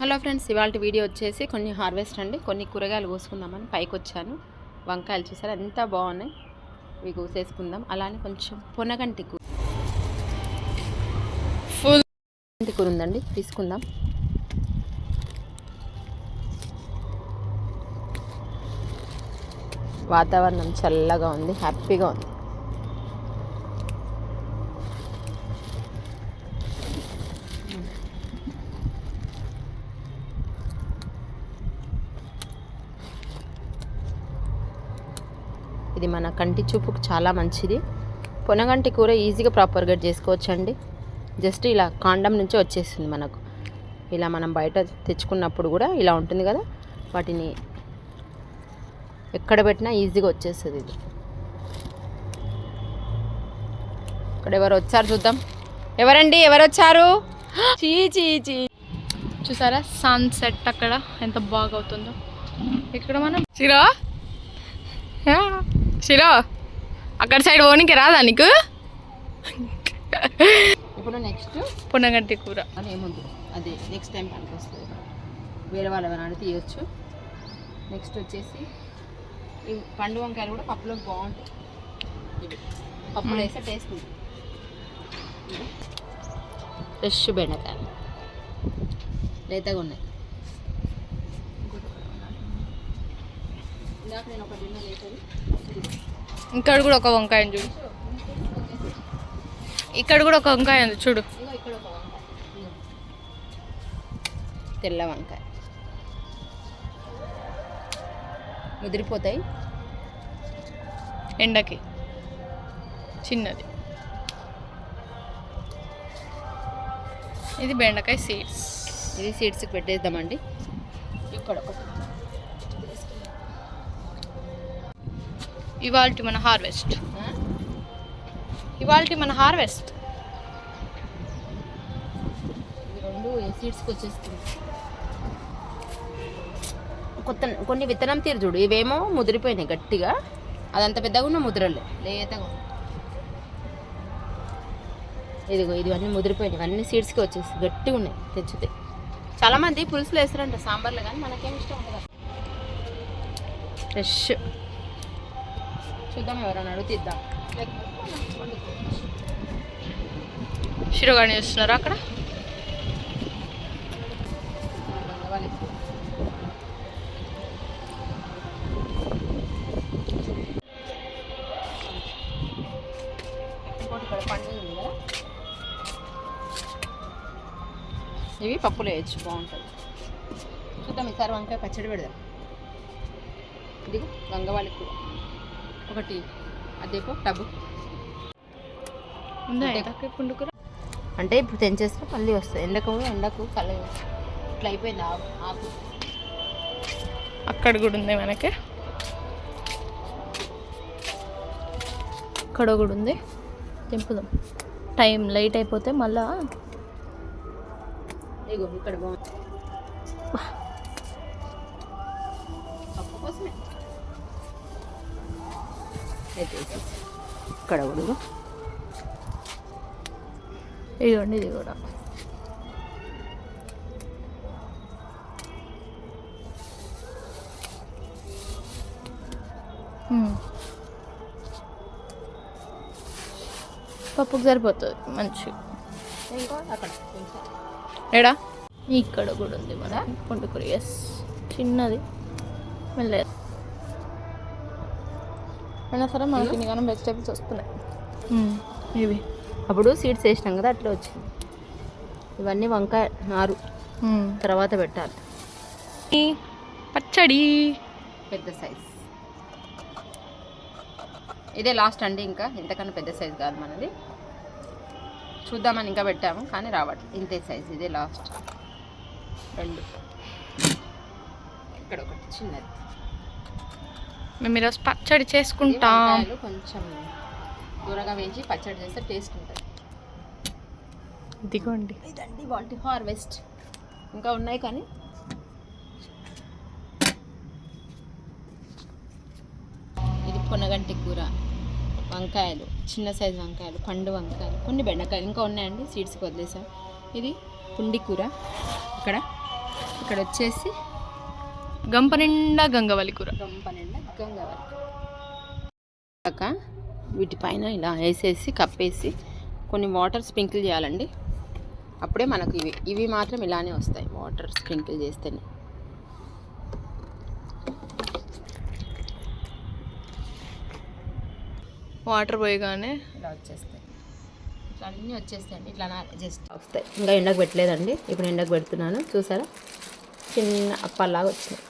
Hello friends ఇవాళ video వచ్చేసి కొన్ని హార్వెస్ట్ అండి. కొన్ని కూరగాయలు కోసుకుందామని పైకి వచ్చాను వంకాయలు చూసారు ఎంత బాగున్నాయి. ఇవి కోసేసుకుందాం. అలానే కొంచెం పొనగంటి కూర. ఫుల్ గంటి కూర ఉందండి. తీసుకుందాం. వాతావరణం చల్లగా ఉంది హ్యాపీగా ఉంది. ఇది మన కంటి చూపుకు చాలా మంచిది. పొనగంటి కూర ఈజీగా ప్రాపర్గా చేసుకోవచ్చండి. జస్ట్ ఇలా కాండం నుంచి వచ్చేస్తుంది మనకు. ఇలా మనం బయట తెచ్చుకున్నప్పుడు కూడా ఇలా ఉంటుంది కదా వాటిని ఎక్కడ పెట్టినా ఈజీగా వచ్చేస్తుంది ఇది. ఇక్కడ ఎవరు వచ్చారు చూద్దాం. ఎవరండి? ఎవరు వచ్చారు? చీ చీ చీ. చూసారా? సన్సెట్ అక్కడ ఎంత బాగా అవుతుందో. ఇక్కడ మనం చిరా? శిరో అక్కడ సైడ్ ఓనికి రాదా నీకు? ఇప్పుడు నెక్స్ట్ పునగంటి కూర. అని ఏముంది? అది నెక్స్ట్ టైం పనికి వస్తుంది. వేరే వాళ్ళు ఎవరైనా ఇవ్వచ్చు నెక్స్ట్ వచ్చేసి ఈ పండు వంకాయలు కూడా పప్పులో బాగుంటాయి. ఇవి. పప్పులో వేస్తే టేస్ట్ ఉంది. ఫ్రెష్ బెండకాయలు. లేతగా ఉన్నాయి. ఇక్కడ కూడా ఒక వంకాయ చూడు. ఇక్కడ కూడా ఒక వంకాయ ఉంది చూడు. తెల్ల వంకాయ. ముదిరిపోతాయి. ఎండకి. చిన్నది. ఇది బెండకాయ సీడ్స్ ఇది సీడ్స్కి పెట్టేద్దామండి. ఇక్కడ ఒకటి. ఇవాళ మన హార్వెస్ట్? ఇవాళ మన హార్వెస్ట్. రెండు సీడ్స్కి వచ్చేస్తుంది. కొత్త కొన్ని విత్తనం తీరు చూడు. ఇవేమో ముదిరిపోయినాయి గట్టిగా. అదంత పెద్దగా ఉన్న ముద్రలే. లేతగా. ఇదిగో ఇది అన్నీ ముదిరిపోయినాయి. ఇవన్నీ సీడ్స్కి వచ్చేసి గట్టిగా ఉన్నాయి తెచ్చితే. చాలామంది పులుసులు వేస్తారంట సాంబార్లో కానీ మనకేం ఇష్టం ఉండదు. ఫ్రెష్ చూద్దాం ఎవరైనా అడుగుతిద్దాం శిరోగాని చూస్తున్నారా అక్కడ? ఇవి పప్పులో వేయచ్చు బాగుంటుంది. చూద్దాం ఈసారి వంకాయ పచ్చడి పెడదాం. ఇది గంగవాళి కూర. ఒకటి. అదేపో ఉందా? అంటే- ఇప్పుడు తెంచేస్తే మళ్ళీ వస్తాయి. ఎండకు ఎండకు కల ఇట్లా అయిపోయింది ఆకు అక్కడ కూడా ఉంది మనకి ఇక్కడ కూడా ఉంది. తెంపుదాం. టైం లైట్ అయిపోతే మళ్ళా ఇగో ఇక్కడ బాగుంది. ఇక్కడ కూడా. ఇదిగోండి ఇది కూడా. పప్పుకు సరిపోతుంది మంచి ఎడా ఇక్కడ కూడా ఉంది మన పుండుకూర ఎస్ చిన్నది. వెళ్ళలేదు అయినా సరే మనకి ఇన్ని కానీ వెజిటేబుల్స్ వస్తున్నాయి. ఇవి. అప్పుడు సీడ్స్ వేసినాం కదా అట్లా వచ్చింది. ఇవన్నీ వంకాయ నారు తర్వాత పెట్టాలి. పచ్చడి. పెద్ద సైజ్ ఇదే లాస్ట్ అండి ఇంకా. ఇంతకన్నా పెద్ద సైజ్ కాదు మనది. చూద్దామని ఇంకా పెట్టాము కానీ రావట్లేదు ఇంతే సైజ్ ఇదే లాస్ట్ రెండు. ఇక్కడ ఒకటి చిన్నది. మేము ఈరోజు పచ్చడి చేసుకుంటాం. కొంచెం దూరగా వేయించి పచ్చడి చేస్తే టేస్ట్ ఉంటుంది. ఇదిగోండి. ఇదండి వాటి హార్వెస్ట్. ఇంకా ఉన్నాయి కానీ. ఇది పొనగంటి కూర వంకాయలు చిన్న సైజు వంకాయలు పండు వంకాయలు కొన్ని బెండకాయలు ఇంకా ఉన్నాయండి సీడ్స్కి వదిలేసాం. ఇది పుండి కూర. ఇక్కడ ఇక్కడ వచ్చేసి గంప నిండా గంగవల్లి కూర గంప నిండా కాక వీటిపైన ఇలా వేసేసి కప్పేసి కొన్ని వాటర్ స్ప్రింకిల్ చేయాలండి. అప్పుడే మనకు ఇవి ఇవి మాత్రం ఇలానే వస్తాయి వాటర్ స్ప్రింకిల్ చేస్తేనే. వాటర్ పోయగానే ఇలా వచ్చేస్తాయి. ఇట్లా అన్నీ వచ్చేస్తాయండి. ఇట్లా జస్ట్ వస్తాయి. ఇంకా ఎండకు పెట్టలేదండి. ఇప్పుడు ఎండకు పెడుతున్నాను. చూసారా? చిన్న అప్పాలాగా వచ్చినాయి.